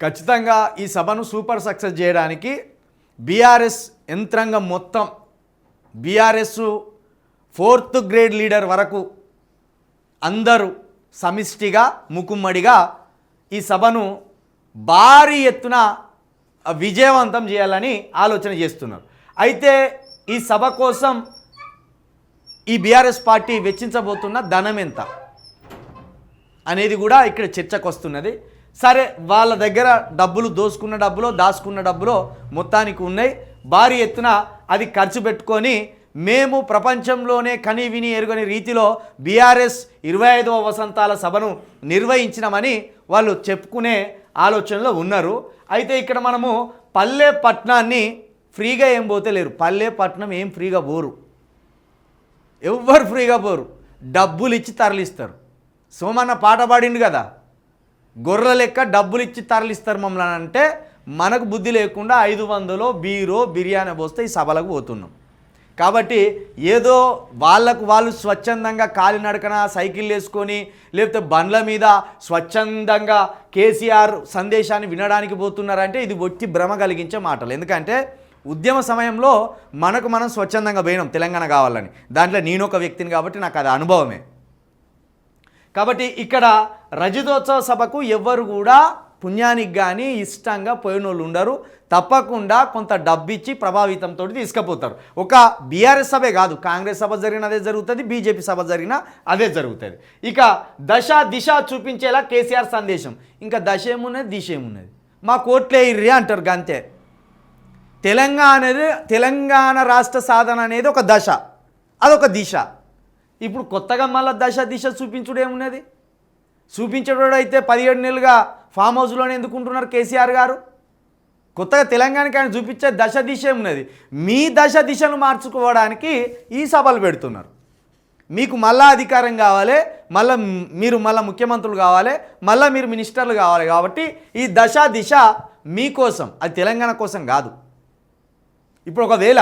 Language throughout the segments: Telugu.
ఖచ్చితంగా ఈ సభను సూపర్ సక్సెస్ చేయడానికి బీఆర్ఎస్ యంత్రాంగం మొత్తం బీఆర్ఎస్ ఫోర్త్ గ్రేడ్ లీడర్ వరకు అందరూ సమిష్టిగా ముకుమ్మడిగా ఈ సభను భారీ ఎత్తున విజయవంతం చేయాలని ఆలోచన చేస్తున్నారు. అయితే ఈ సభ కోసం ఈ బీఆర్ఎస్ పార్టీ వెచ్చించబోతున్న ధనం ఎంత అనేది కూడా ఇక్కడ చర్చకు వస్తున్నది. సరే వాళ్ళ దగ్గర డబ్బులు దోసుకున్న డబ్బులో దాచుకున్న డబ్బులో మొత్తానికి ఉన్నాయి. భారీ ఎత్తున అది ఖర్చు పెట్టుకొని మేము ప్రపంచంలోనే కని విని ఎరుగని రీతిలో బీఆర్ఎస్ ఇరవై ఐదవ వసంతాల సభను నిర్వహించినామని వాళ్ళు చెప్పుకునే ఆలోచనలో ఉన్నారు. అయితే ఇక్కడ మనము పల్లె పట్నాన్ని ఫ్రీగా ఏం పోతే లేరు. పల్లె పట్నం ఏం ఫ్రీగా పోరు. ఎవ్వరు ఫ్రీగా పోరు. డబ్బులు ఇచ్చి తరలిస్తారు. సోమన్న పాట పాడిండు కదా? గొర్రెల లెక్క డబ్బులు ఇచ్చి తరలిస్తారు మమ్మల్ని అంటే మనకు బుద్ధి లేకుండా ఐదు వందలు బీరో బిర్యానీ పోస్తే ఈ సభలకు పోతున్నాం. కాబట్టి ఏదో వాళ్ళకు వాళ్ళు స్వచ్ఛందంగా కాలినడకన సైకిల్ వేసుకొని లేకపోతే బండ్ల మీద స్వచ్ఛందంగా కేసీఆర్ సందేశాన్ని వినడానికి పోతున్నారంటే ఇది వచ్చి భ్రమ కలిగించే మాటలు. ఎందుకంటే ఉద్యమ సమయంలో మనకు మనం స్వచ్ఛందంగా పోయినాం తెలంగాణ కావాలని. దాంట్లో నేను ఒక వ్యక్తిని కాబట్టి నాకు అది అనుభవమే. కాబట్టి ఇక్కడ రజతోత్సవ సభకు ఎవ్వరు కూడా పుణ్యానికి కానీ ఇష్టంగా పోయిన వాళ్ళు ఉండరు. తప్పకుండా కొంత డబ్బిచ్చి ప్రభావితంతో తీసుకుపోతారు. ఒక బీఆర్ఎస్ సభే కాదు కాంగ్రెస్ సభ జరిగిన అదే జరుగుతుంది బీజేపీ సభ జరిగిన అదే జరుగుతుంది. ఇక దశ దిశ చూపించేలా కేసీఆర్ సందేశం. ఇంకా దశ ఏమున్నది దిశ ఏమున్నది? మా కోట్లే ఇర్రి అంటారు గంతే. తెలంగాణ అనేది తెలంగాణ రాష్ట్ర సాధన అనేది ఒక దశ అదొక దిశ. ఇప్పుడు కొత్తగా మళ్ళీ దశ దిశ చూపించుడు ఏమున్నది? చూపించేటోడు అయితే పదిహేడు నెలలుగా ఫామ్ హౌస్లోనే ఎందుకుంటున్నారు కేసీఆర్ గారు? కొత్తగా తెలంగాణకి ఆయన చూపించే దశ దిశ ఉన్నది మీ దశ దిశను మార్చుకోవడానికి ఈ సభలు పెడుతున్నారు. మీకు మళ్ళా అధికారం కావాలి మళ్ళీ మీరు మళ్ళీ ముఖ్యమంత్రులు కావాలి మళ్ళీ మీరు మినిస్టర్లు కావాలి కాబట్టి ఈ దశ దిశ మీకోసం అది తెలంగాణ కోసం కాదు. ఇప్పుడు ఒకవేళ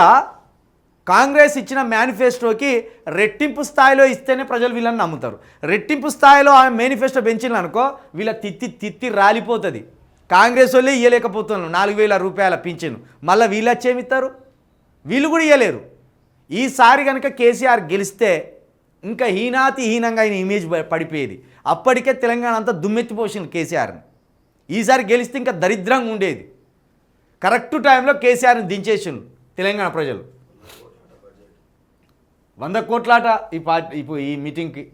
కాంగ్రెస్ ఇచ్చిన మేనిఫెస్టోకి రెట్టింపు స్థాయిలో ఇస్తేనే ప్రజలు వీళ్ళని నమ్ముతారు. రెట్టింపు స్థాయిలో ఆ మేనిఫెస్టో పెంచిన అనుకో వీళ్ళ తిత్తి తిత్తి రాలిపోతుంది. కాంగ్రెస్ వాళ్ళే ఇవ్వలేకపోతున్నారు నాలుగు వేల రూపాయల పింఛను. మళ్ళీ వీళ్ళు వచ్చేమిస్తారు వీళ్ళు కూడా ఇవ్వలేరు ఈసారి కనుక కేసీఆర్ గెలిస్తే ఇంకా హీనాతి హీనంగా ఆయన ఇమేజ్ పడిపోయేది. అప్పటికే తెలంగాణ అంతా దుమ్మెత్తిపోసింది కేసీఆర్ని. ఈసారి గెలిస్తే ఇంకా దరిద్రంగా ఉండేది. కరెక్ట్ టైంలో కేసీఆర్ని దించేసిండు తెలంగాణ ప్రజలు. వంద కోట్లాట ఈ పార్టీ ఇప్పుడు ఈ మీటింగ్కి